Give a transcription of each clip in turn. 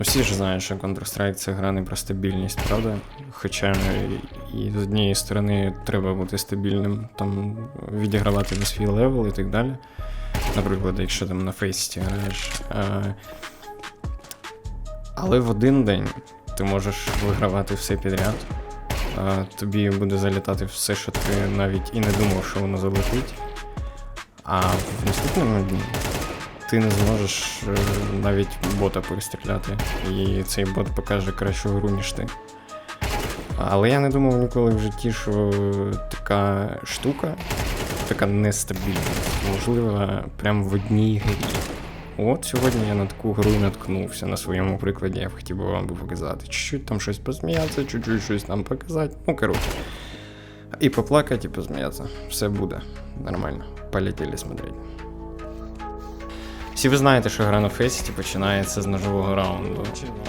Всі ж знають, що Counter-Strike це гра не про стабільність, правда? Хоча і з однієї сторони треба бути стабільним, там відігравати на свій левел і так далі. Наприклад, якщо там на фейсі граєш. Е, Але в один день ти можеш вигравати все підряд. Е, Тобі буде залітати все, що ти навіть і не думав, що воно залетить. А в наступному дні ти не зможеш е, навіть бота перестріляти, і цей бот покаже кращу гру, ніж ти. Але я не думав ніколи в житті, що така штука, така нестабільність, можлива прямо в одній грі. От сьогодні я на таку гру наткнувся на своєму прикладі, я б хотів би вам показати. Чуть-чуть там щось посміятися, чуть-чуть щось там показати. Ну, коротше. І поплакати, і посміятися. Все буде нормально. Полетіли смотреть. Всі ви знаєте, що гра на Фесіті починається з ножового раунду.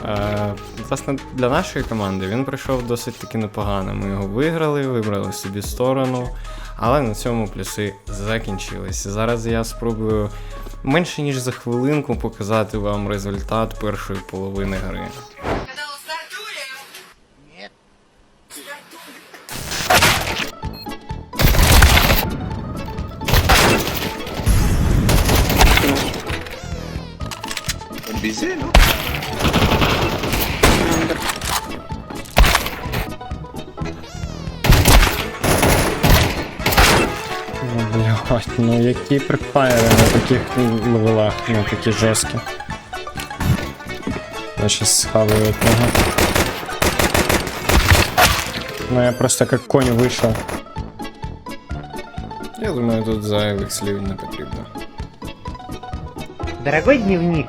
Е, власне, для нашої команди він пройшов досить таки непогано. Ми його виграли, вибрали собі сторону, але на цьому плюси закінчились. Зараз я спробую менше ніж за хвилинку показати вам результат першої половини гри. Bize no? Ну, блядь, ну які припайри на таких левелах, ну такі жорсткі. Я щас схаваю одного. Ну я просто як конь вийшов. Я думаю, тут зайвих слів не потрібно. Дорогой дневник,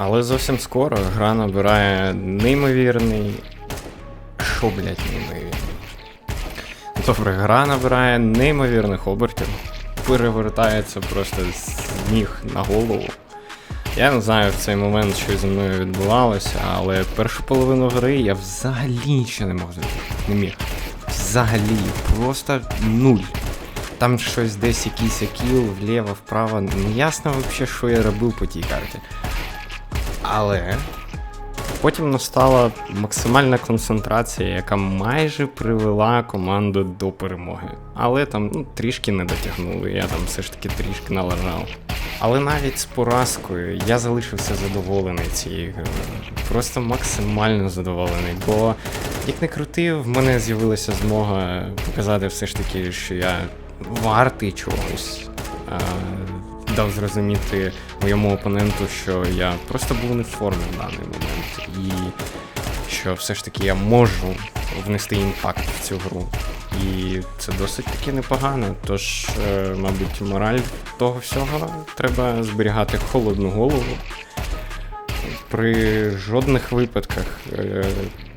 Але зовсім скоро гра набирає неймовірний. Що, блядь, неймовірний? Добре, гра набирає неймовірних обертів, перевертається просто з ніг на голову. Я не знаю в цей момент, що зі мною відбувалося, але першу половину гри я взагалі нічого не зробити. Не міг. Взагалі, просто нуль. Там щось десь якийсь акіл, вліво, вправо. Не ясно взагалі, що я робив по тій карті. Але потім настала максимальна концентрація, яка майже привела команду до перемоги. Але там ну, трішки не дотягнули, я там все ж таки трішки налажав. Але навіть з поразкою я залишився задоволений цією грою. Просто максимально задоволений. Бо, як не крути, в мене з'явилася змога показати все ж таки, що я вартий чогось. Дав зрозуміти моєму опоненту, що я просто був не в формі в даний момент, і що все ж таки я можу внести імпакт в цю гру. І це досить таки непогано. Тож, е, мабуть, мораль того всього треба зберігати холодну голову. При жодних випадках е,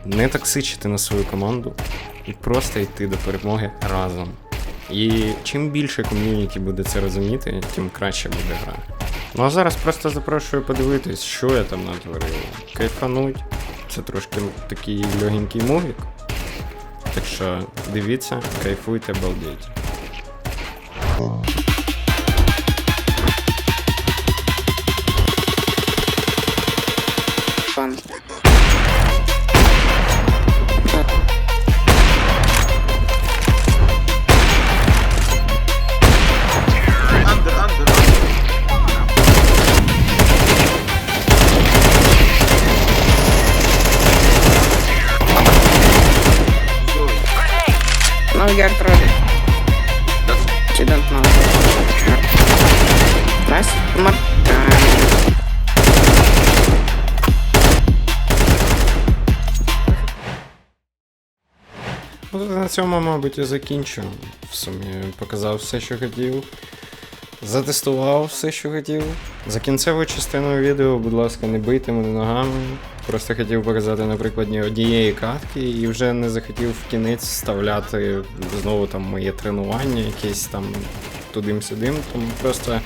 не токсичити на свою команду і просто йти до перемоги разом. І чим більше ком'юніті буде це розуміти, тим краще буде гра. Ну а зараз просто запрошую подивитись, що я там натворив. Кайфануть. Це трошки такий легенький мувік. Так що дивіться, кайфуйте, балдіть. Фан. No you're trolling. You don't know. На цьому, мабуть, і закінчу. В сумі показав все, що хотів. Затестував все, що хотів. За кінцевою частиною відео, будь ласка, не бийте мене ногами. Просто хотів показати на прикладі однієї катки і вже не захотів в кінець вставляти знову там моє тренування, якесь там тудим-сюдим. Тому просто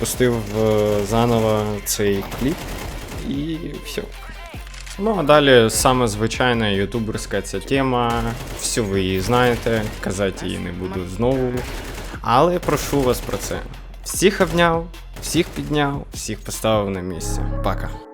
пустив е, заново цей кліп і все. Ну а далі саме звичайна ютуберська ця тема. Всю ви її знаєте, казати її не буду знову. Але прошу вас про це. Всіх обняв, всіх підняв, всіх поставив на місце. Пока.